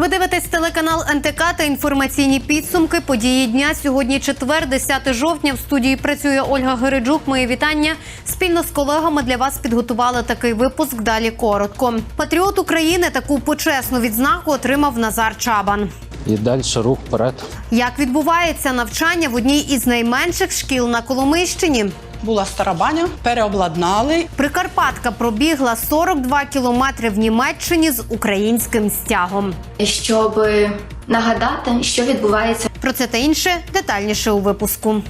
Ви дивитесь телеканал НТК та інформаційні підсумки події дня. Сьогодні четвер, 10 жовтня. В студії працює Ольга Гериджук. Мої вітання. Спільно з колегами для вас підготували такий випуск. Далі коротко. Патріот України таку почесну відзнаку отримав Назар Чабан. І далі рух вперед. Як відбувається навчання в одній із найменших шкіл на Коломийщині? Була стара баня, переобладнали. Прикарпатка пробігла 42 кілометри в Німеччині з українським стягом. щоб нагадати, що відбувається Про це та інше детальніше у випуску.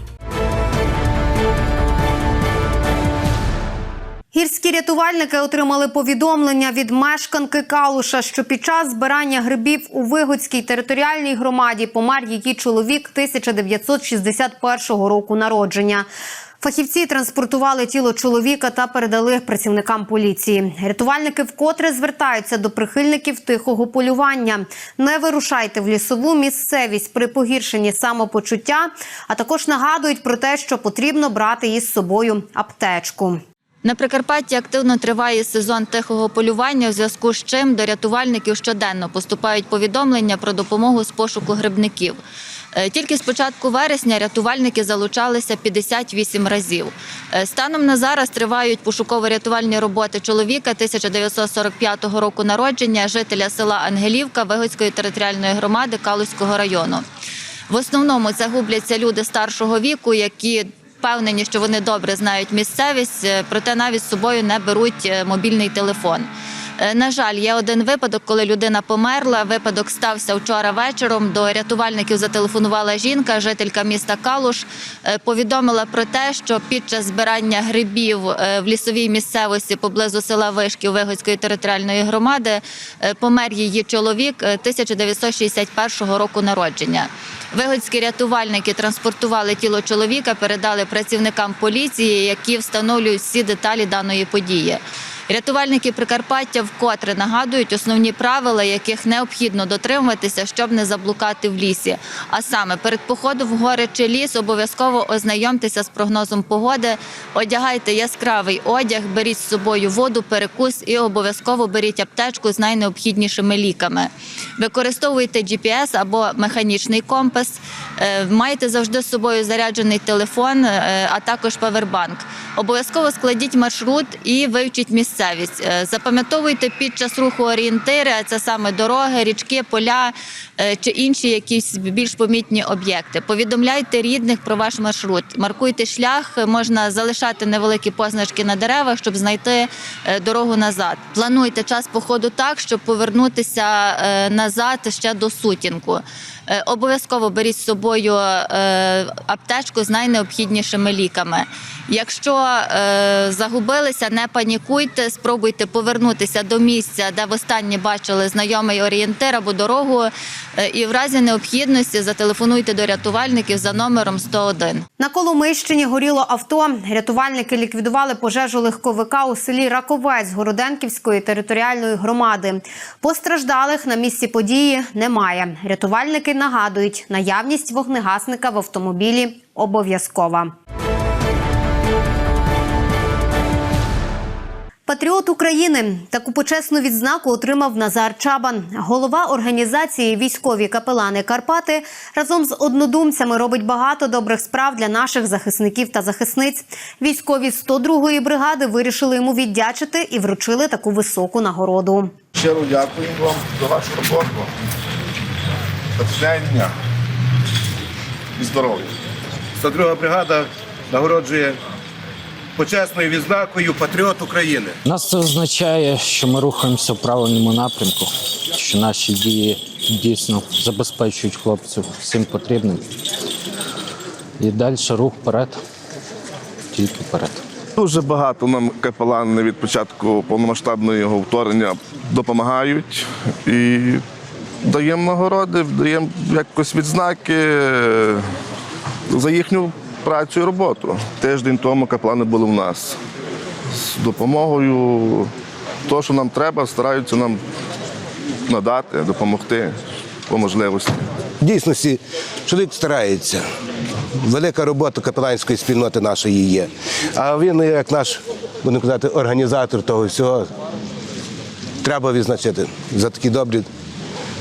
Гірські рятувальники отримали повідомлення від мешканки Калуша, що під час збирання грибів у Вигодській територіальній громаді помер її чоловік 1961 року народження. Фахівці транспортували тіло чоловіка та передали працівникам поліції. Рятувальники вкотре звертаються до прихильників тихого полювання. Не вирушайте в лісову місцевість при погіршенні самопочуття, а також нагадують про те, що потрібно брати із собою аптечку. На Прикарпатті активно триває сезон тихого полювання, у зв'язку з чим до рятувальників щоденно поступають повідомлення про допомогу з пошуку грибників. Е, Тільки з початку вересня рятувальники залучалися 58 разів. Е, Станом на зараз тривають пошуково-рятувальні роботи чоловіка 1945 року народження, жителя села Ангелівка Вигодської територіальної громади Калузького району. В основному це губляться люди старшого віку, які впевнені, що вони добре знають місцевість, е, проте навіть з собою не беруть мобільний телефон. Е, На жаль, є один випадок, коли людина померла. Випадок стався вчора вечором. До рятувальників зателефонувала жінка, жителька міста Калуш. Е, Повідомила про те, що під час збирання грибів е, в лісовій місцевості поблизу села Вишків Вигодської територіальної громади помер її чоловік е, 1961 року народження. Вигодські рятувальники транспортували тіло чоловіка, передали працівникам поліції, які встановлюють всі деталі даної події. Рятувальники Прикарпаття вкотре нагадують основні правила, яких необхідно дотримуватися, щоб не заблукати в лісі. А саме перед походом в гори чи ліс обов'язково ознайомтеся з прогнозом погоди, одягайте яскравий одяг, беріть з собою воду, перекус і обов'язково беріть аптечку з найнеобхіднішими ліками. Використовуйте GPS або механічний компас. Е, Майте завжди з собою заряджений телефон, е, а також павербанк. Обов'язково складіть маршрут і вивчіть місцевість. Е, Запам'ятовуйте під час руху орієнтири, це саме дороги, річки, поля чи інші якісь більш помітні об'єкти. Повідомляйте рідних про ваш маршрут. Маркуйте шлях, можна залишати невеликі позначки на деревах, щоб знайти дорогу назад. Плануйте час походу так, щоб повернутися назад ще до сутінку. Е, Обов'язково беріть з собою е, аптечку з найнеобхіднішими ліками. Якщо е, загубилися, не панікуйте, спробуйте повернутися до місця, де востаннє бачили знайомий орієнтир або дорогу. е, І в разі необхідності зателефонуйте до рятувальників за номером 101. На Коломийщині горіло авто. Рятувальники ліквідували пожежу легковика у селі Раковець Городенківської територіальної громади. Постраждалих на місці події немає. Рятувальники нагадують, наявність вогнегасника в автомобілі обов'язкова. Патріот України таку почесну відзнаку отримав Назар Чабан. Голова організації Військові капелани Карпати разом з однодумцями робить багато добрих справ для наших захисників та захисниць. Військові 102-ї бригади вирішили йому віддячити і вручили таку високу нагороду. Щиро дякуємо вам за вашу роботу. Натхнення і здоров'я. 102 бригада нагороджує почесною відзнакою Патріот України. Нас це означає, що ми рухаємося в правильному напрямку, що наші дії дійсно забезпечують хлопців всім потрібним. І далі рух вперед, тільки вперед. Дуже багато нам капелани від початку повномасштабного його вторгнення допомагають і даємо нагороди, даємо якось відзнаки за їхню працю і роботу. Тиждень тому капелани були в нас з допомогою. То, що нам треба, стараються нам надати, допомогти по можливості. В дійсності чоловік старається. Велика робота капеланської спільноти нашої є. А він, як наш, будемо казати, організатор того всього, треба відзначити за такі добрі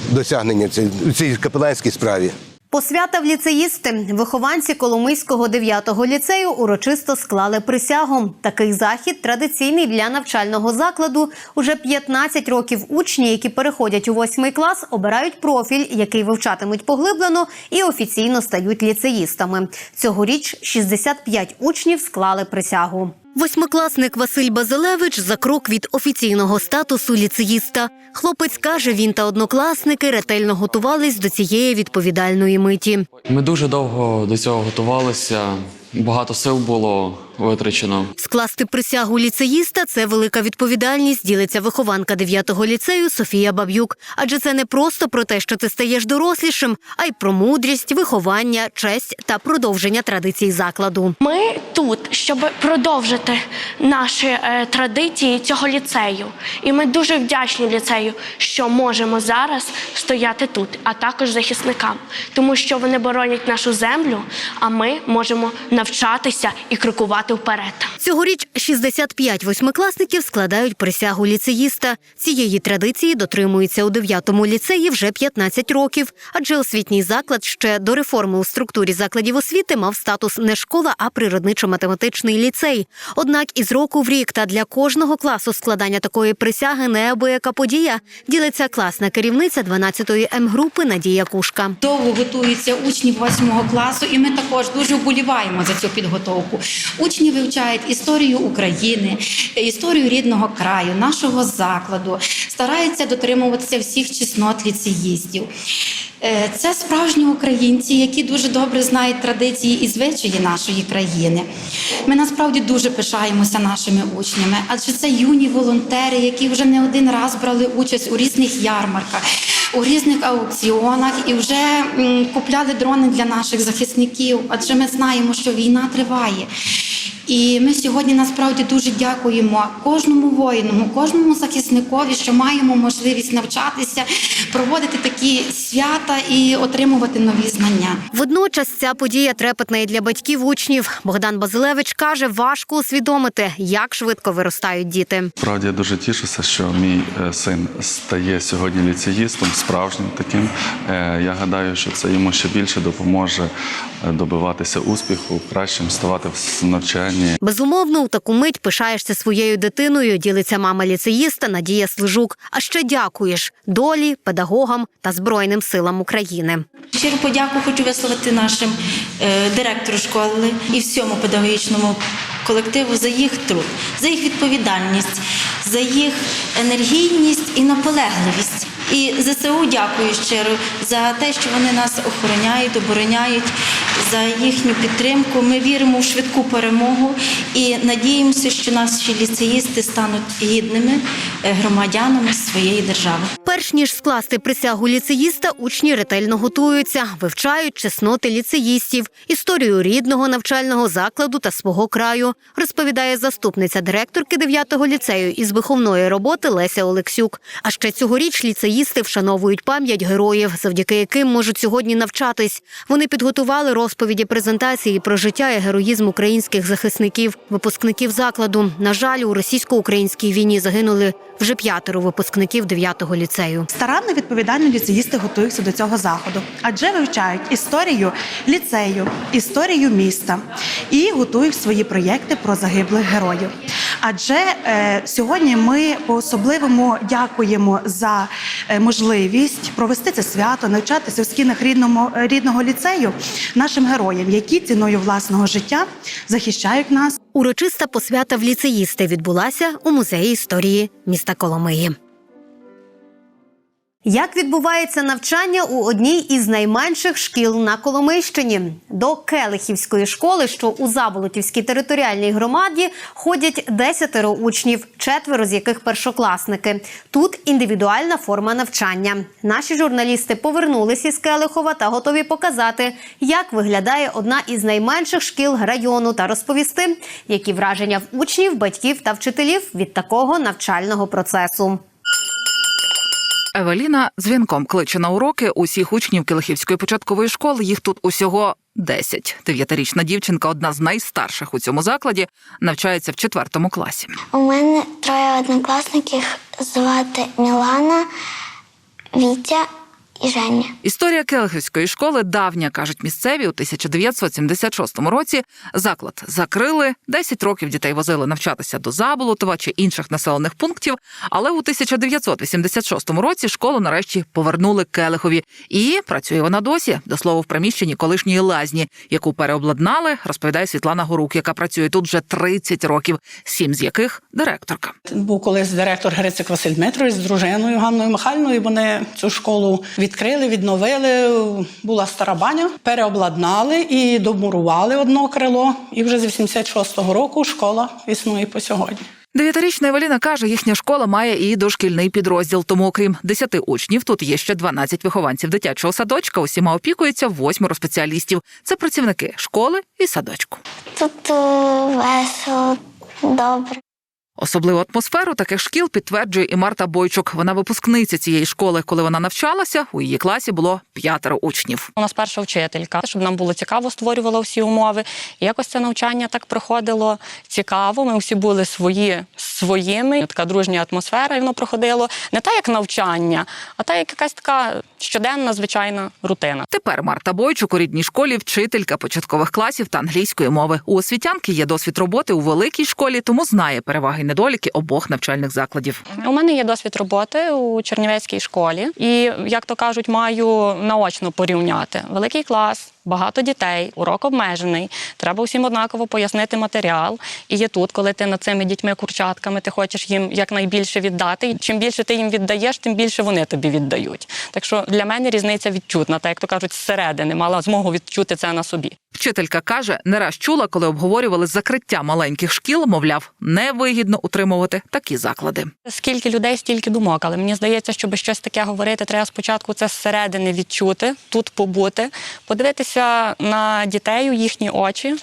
досягнення в цій капеланській справі. Посвята в ліцеїсти. Вихованці Коломийського 9-го ліцею урочисто склали присягу. Такий захід традиційний для навчального закладу. Уже 15 років учні, які переходять у 8 клас, обирають профіль, який вивчатимуть поглиблено, і офіційно стають ліцеїстами. Цьогоріч 65 учнів склали присягу. Восьмикласник Василь Базилевич за крок від офіційного статусу ліцеїста. Хлопець каже, він та однокласники ретельно готувались до цієї відповідальної миті. Ми дуже довго до цього готувалися. Багато сил було витрачено. Скласти присягу ліцеїста це велика відповідальність, ділиться вихованка 9-го ліцею Софія Баб'юк. Адже це не просто про те, що ти стаєш дорослішим, а й про мудрість, виховання, честь та продовження традицій закладу. Ми тут, щоб продовжити наші е, традиції цього ліцею. І ми дуже вдячні ліцею, що можемо зараз стояти тут, а також захисникам, тому що вони боронять нашу землю, а ми можемо навчатися і крокувати вперед. Цьогоріч 65 восьмикласників складають присягу ліцеїста. Цієї традиції дотримуються у 9-му ліцеї вже 15 років, адже освітній заклад ще до реформи у структурі закладів освіти мав статус не школа, а природничо-математичний ліцей. Однак із року в рік та для кожного класу складання такої присяги неабияка подія ділиться класна керівниця 12-ї М-групи Надія Кушка. Довго готуються учні 8 класу, і ми також дуже вболіваємо за цю підготовку. Учні вивчають історію України, історію рідного краю, нашого закладу, стараються дотримуватися всіх чеснот ліцеїстів. Е, Це справжні українці, які дуже добре знають традиції і звичаї нашої країни. Ми насправді дуже пишаємося нашими учнями, адже це юні волонтери, які вже не один раз брали участь у різних ярмарках, у різних аукціонах і вже купляли дрони для наших захисників, адже ми знаємо, що війна триває. І ми сьогодні насправді дуже дякуємо кожному воїну, кожному захисникові, що маємо можливість навчатися, проводити такі свята і отримувати нові знання. Водночас ця подія трепетна і для батьків учнів. Богдан Базилевич каже, важко усвідомити, як швидко виростають діти. Справді я дуже тішуся, що мій е, син стає сьогодні ліцеїстом, справжнім таким. Е, Я гадаю, що це йому ще більше допоможе е, добиватися успіху, кращим ставати в навчанні. Безумовно, у таку мить пишаєшся своєю дитиною. Ділиться мама ліцеїста Надія Слижук. А ще дякуєш долі, педагогам та збройним силам України. Щиру подяку хочу висловити нашим е, директору школи і всьому педагогічному колективу за їх труд, за їх відповідальність, за їх енергійність і наполегливість. І ЗСУ дякую щиро за те, що вони нас охороняють, обороняють, за їхню підтримку. Ми віримо в швидку перемогу і надіємося, що наші ліцеїсти стануть гідними е, громадянами своєї держави. Перш ніж скласти присягу ліцеїста, учні ретельно готуються, вивчають чесноти ліцеїстів, історію рідного навчального закладу та свого краю, розповідає заступниця директорки 9-го ліцею із виховної роботи Леся Олексюк. А ще цьогоріч ліцеїсти вшановують пам'ять героїв, завдяки яким можуть сьогодні навчатись. Вони підготували розповіді презентації про життя і героїзм українських захисників, випускників закладу. На жаль, у російсько-українській війні загинули вже п'ятеро випускників 9-го ліцею. Старанно відповідально ліцеїсти готуються до цього заходу, адже вивчають історію ліцею, історію міста і готують свої проєкти про загиблих героїв. Адже е, сьогодні ми по-особливому дякуємо за е, можливість провести це свято, навчатися в стінах рідному, е, рідного ліцею нашим героям, які ціною власного життя захищають нас Урочиста посвята в ліцеїсти відбулася у музеї історії міста Коломиї. Як відбувається навчання у одній із найменших шкіл на Коломийщині? До Келихівської школи, що у Заболотівській територіальній громаді, ходять десятеро учнів, четверо з яких першокласники. Тут індивідуальна форма навчання. Наші журналісти повернулись із Келихова та готові показати, як виглядає одна із найменших шкіл району та розповісти, які враження в учнів, батьків та вчителів від такого навчального процесу. Евеліна дзвінком кличе на уроки усіх учнів Килихівської початкової школи. Їх тут усього 10. Дев'ятирічна дівчинка, одна з найстарших у цьому закладі, навчається в четвертому класі. У мене троє однокласників звати Мілана, Вітя, і Женя. Історія Келгівської школи давня, кажуть місцеві. У 1976 році заклад закрили. 10 років дітей возили навчатися до Заболотова чи інших населених пунктів. Але у 1986 році школу нарешті повернули Келихові. І працює вона досі, до слова, в приміщенні колишньої лазні, яку переобладнали, розповідає Світлана Горук, яка працює тут вже 30 років, сім з яких директорка. Був колись директор Грицик Василь Дмитрович з дружиною Ганною Михайлівною. Вони цю школу відкрили, відновили. Була стара баня, переобладнали і домурували одно крило. І вже з 86-го року школа існує по сьогодні. Дев'ятирічна Евеліна каже, їхня школа має і дошкільний підрозділ. Тому, окрім 10 учнів, тут є ще 12 вихованців дитячого садочка. Усіма опікується восьмеро спеціалістів. Це працівники школи і садочку. Тут е, весело, добре. Особливу атмосферу таких шкіл підтверджує і Марта Бойчук. Вона випускниця цієї школи. Коли вона навчалася, у її класі було п'ятеро учнів. У нас перша вчителька, щоб нам було цікаво, створювала всі умови. І якось це навчання так проходило цікаво. Ми всі були свої своїми. Така дружня атмосфера, і воно проходило не так, як навчання, а так, як якась така щоденна, звичайна рутина. Тепер Марта Бойчук у рідній школі вчителька початкових класів та англійської мови. У освітянки є досвід роботи у великій школі, тому знає переваги недоліки обох навчальних закладів. У мене є досвід роботи у Чернівецькій школі, і як то кажуть, маю наочно порівняти великий клас. Багато дітей, урок обмежений. Треба всім однаково пояснити матеріал. І є тут, коли ти над цими дітьми-курчатками, ти хочеш їм якнайбільше віддати. І чим більше ти їм віддаєш, тим більше вони тобі віддають. Так що для мене різниця відчутна, так як то кажуть, зсередини мала змогу відчути це на собі. Вчителька каже, не раз чула, коли обговорювали закриття маленьких шкіл, мовляв, невигідно утримувати такі заклади. Скільки людей, стільки думок. Але мені здається, щоб щось таке говорити, треба спочатку це зсередини відчути, тут побути, подивитися на дітей у їхні очі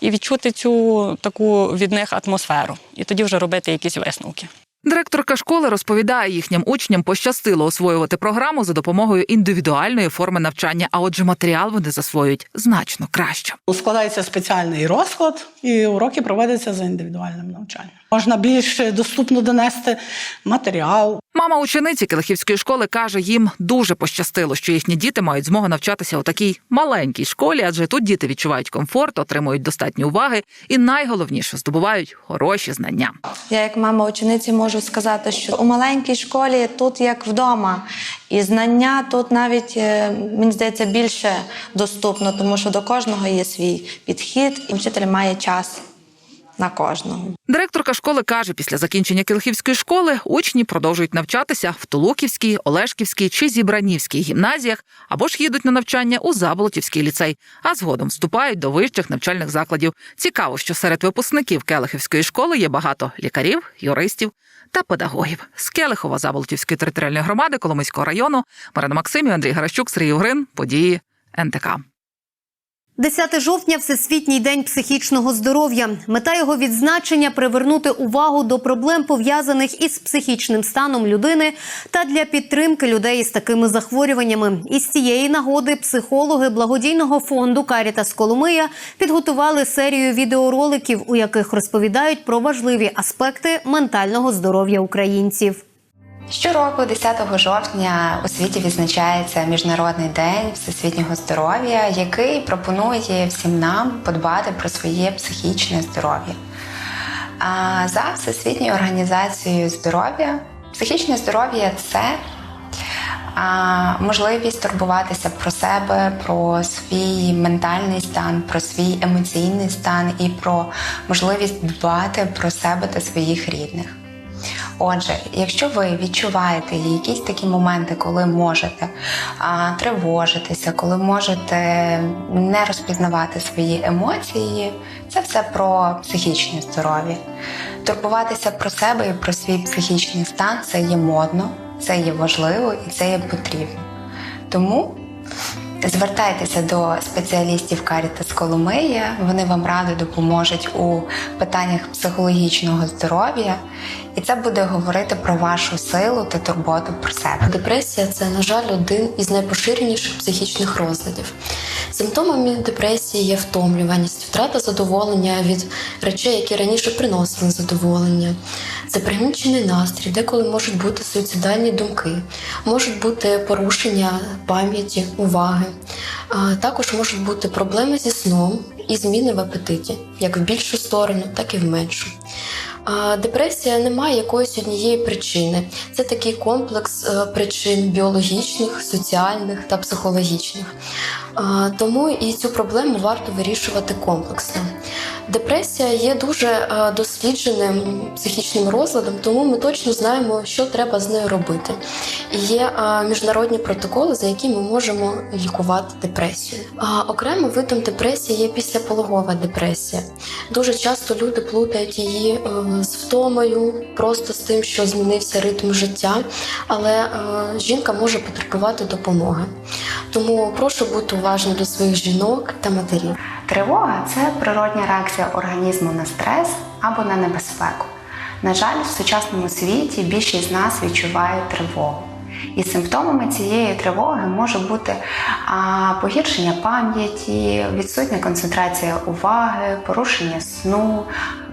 і відчути цю таку від них атмосферу. І тоді вже робити якісь висновки. Директорка школи розповідає, їхнім учням пощастило освоювати програму за допомогою індивідуальної форми навчання, а отже, матеріал вони засвоюють значно краще. Складається спеціальний розклад, і уроки проводяться за індивідуальним навчанням. Можна більш доступно донести матеріал. Мама учениці Килихівської школи каже, їм дуже пощастило, що їхні діти мають змогу навчатися у такій маленькій школі, адже тут діти відчувають комфорт, отримують достатньо уваги і найголовніше здобувають хороші знання. Я, як мама учениці, можу сказати, що у маленькій школі тут як вдома, і знання тут навіть е, мені здається більше доступно, тому що до кожного є свій підхід, і вчитель має час на кожного. Директорка школи каже, після закінчення Килихівської школи учні продовжують навчатися в Тулуківській, Олешківській чи Зібранівській гімназіях або ж їдуть на навчання у Заболотівський ліцей, а згодом вступають до вищих навчальних закладів. Цікаво, що серед випускників Келихівської школи є багато лікарів, юристів та педагогів. З Келихова Заболотівської територіальної громади Коломийського району Марина Максимів, Андрій Гаращук, Сергій Угрин. Події НТК. 10 жовтня Всесвітній день психічного здоров'я. Мета його відзначення привернути увагу до проблем пов'язаних із психічним станом людини та для підтримки людей із такими захворюваннями. Із цієї нагоди психологи благодійного фонду Карітас Коломия підготували серію відеороликів, у яких розповідають про важливі аспекти ментального здоров'я українців. Щороку, 10 жовтня, у світі відзначається Міжнародний день всесвітнього здоров'я, який пропонує всім нам подбати про своє психічне здоров'я. За Всесвітньою організацією здоров'я, психічне здоров'я це можливість турбуватися про себе, про свій ментальний стан, про свій емоційний стан і про можливість дбати про себе та своїх рідних. Отже, якщо ви відчуваєте якісь такі моменти, коли можете а, тривожитися, коли можете не розпізнавати свої емоції, це все про психічне здоров'я. Турбуватися про себе і про свій психічний стан це є модно, це є важливо і це є потрібно. Тому Звертайтеся до спеціалістів Карітас Коломия, вони вам радо допоможуть у питаннях психологічного здоров'я. І це буде говорити про вашу силу та турботу про себе. Депресія це, на жаль, один із найпоширеніших психічних розладів. Симптомами депресії є втомлюваність, втрата задоволення від речей, які раніше приносили задоволення. Це пригнічений настрій, деколи можуть бути суїцидальні думки, можуть бути порушення пам'яті, уваги. Також можуть бути проблеми зі сном і зміни в апетиті, як в більшу сторону, так і в меншу. Депресія не має якоїсь однієї причини. Це такий комплекс е, причин біологічних, соціальних та психологічних. Тому і цю проблему варто вирішувати комплексно. Депресія є дуже е, дослідженим психічним розладом, тому ми точно знаємо, що треба з нею робити. І є е, міжнародні протоколи, за які ми можемо лікувати депресію. Окремим видом депресії є післяпологова депресія. Дуже часто люди плутають її е, з втомою, просто з тим, що змінився ритм життя, але жінка може потребувати допомоги. Тому прошу бути уважні до своїх жінок та матерів. Тривога це природня реакція організму на стрес або на небезпеку. На жаль, в сучасному світі більшість з нас відчувають тривогу. І симптомами цієї тривоги може бути погіршення пам'яті, відсутня концентрація уваги, порушення сну,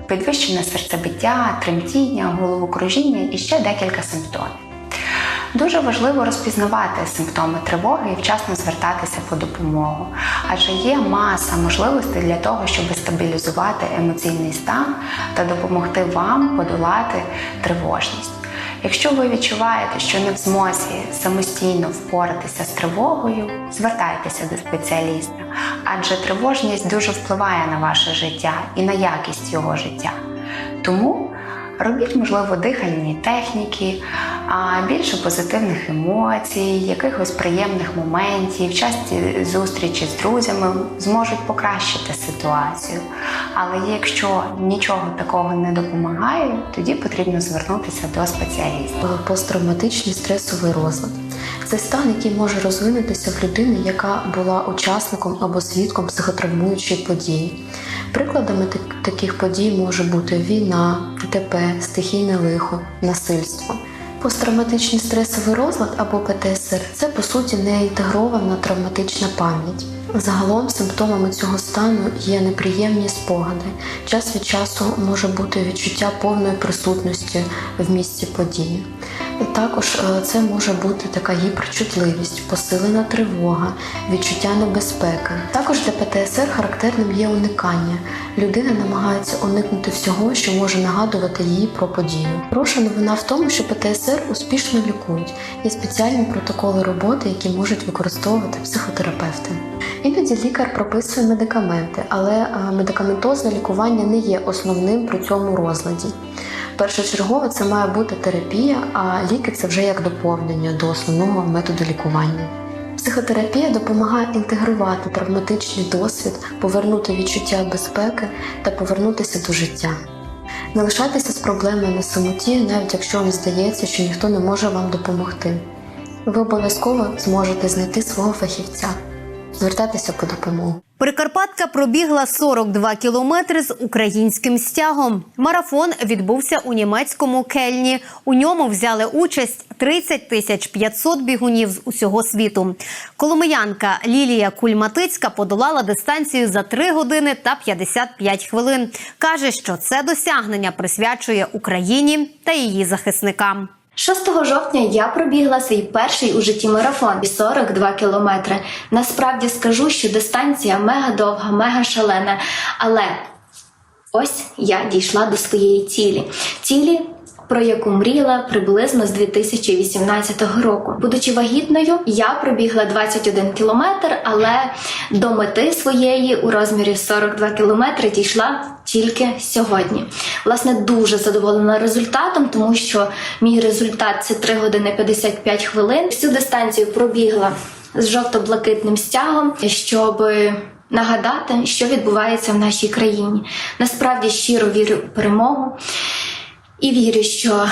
підвищене серцебиття, тремтіння, головокружіння і ще декілька симптомів. Дуже важливо розпізнавати симптоми тривоги і вчасно звертатися по допомогу, адже є маса можливостей для того, щоб стабілізувати емоційний стан та допомогти вам подолати тривожність. Якщо ви відчуваєте, що не в змозі самостійно впоратися з тривогою, звертайтеся до спеціаліста, адже тривожність дуже впливає на ваше життя і на якість його життя. Тому робіть, можливо, дихальні техніки, а більше позитивних емоцій, якихось приємних моментів, часті зустрічі з друзями зможуть покращити ситуацію. Але якщо нічого такого не допомагає, тоді потрібно звернутися до спеціаліста. Посттравматичний стресовий розлад. Це стан, який може розвинутися в людини, яка була учасником або свідком психотравмуючої події. Прикладами таких подій може бути війна, ДТП, стихійне лихо, насильство. Посттравматичний стресовий розлад або ПТСР це по суті неінтегрована травматична пам'ять. Загалом симптомами цього стану є неприємні спогади. Час від часу може бути відчуття повної присутності в місці події. І також е, це може бути така гіперчутливість, посилена тривога, відчуття небезпеки. Також для ПТСР характерним є уникання. Людина намагається уникнути всього, що може нагадувати їй про подію. Хороша новина в тому, що ПТСР успішно лікують. Є спеціальні протоколи роботи, які можуть використовувати психотерапевти. Іноді лікар прописує медикаменти, але е, медикаментозне лікування не є основним при цьому розладі. Першочергово це має бути терапія, а ліки це вже як доповнення до основного методу лікування. Психотерапія допомагає інтегрувати травматичний досвід, повернути відчуття безпеки та повернутися до життя. Не лишайтеся з проблемою на самоті, навіть якщо вам здається, що ніхто не може вам допомогти. Ви обов'язково зможете знайти свого фахівця, звертатися по допомогу. Прикарпатка пробігла 42 кілометри з українським стягом. Марафон відбувся у німецькому Кельні. У ньому взяли участь 30 тисяч 500 бігунів з усього світу. Коломиянка Лілія Кульматицька подолала дистанцію за 3 години та 55 хвилин. Каже, що це досягнення присвячує Україні та її захисникам. 6 жовтня я пробігла свій перший у житті марафон 42 кілометри. Насправді скажу, що дистанція мега довга, мега шалена. Але ось я дійшла до своєї цілі. Цілі, про яку мріяла приблизно з 2018 року. Будучи вагітною, я пробігла 21 кілометр, але до мети своєї у розмірі 42 кілометри дійшла тільки сьогодні. Власне, дуже задоволена результатом, тому що мій результат це 3 години 55 хвилин. Всю дистанцію пробігла з жовто-блакитним стягом, щоб нагадати, що відбувається в нашій країні. Насправді щиро вірю в перемогу і вірю, що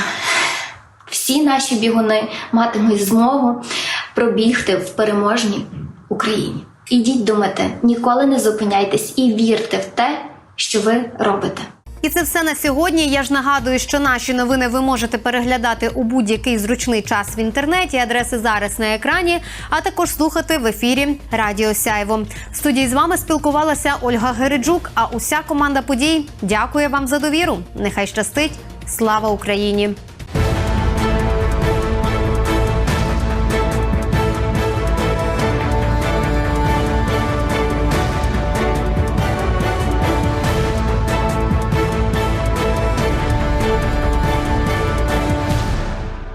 всі наші бігуни матимуть змогу пробігти в переможній Україні. Ідіть до мети, ніколи не зупиняйтесь і вірте в те, що ви робите. І це все на сьогодні. Я ж нагадую, що наші новини ви можете переглядати у будь-який зручний час в інтернеті. Адреси зараз на екрані, а також слухати в ефірі Радіо Сяйво. В студії з вами спілкувалася Ольга Гереджук. А уся команда подій дякує вам за довіру. Нехай щастить. Слава Україні!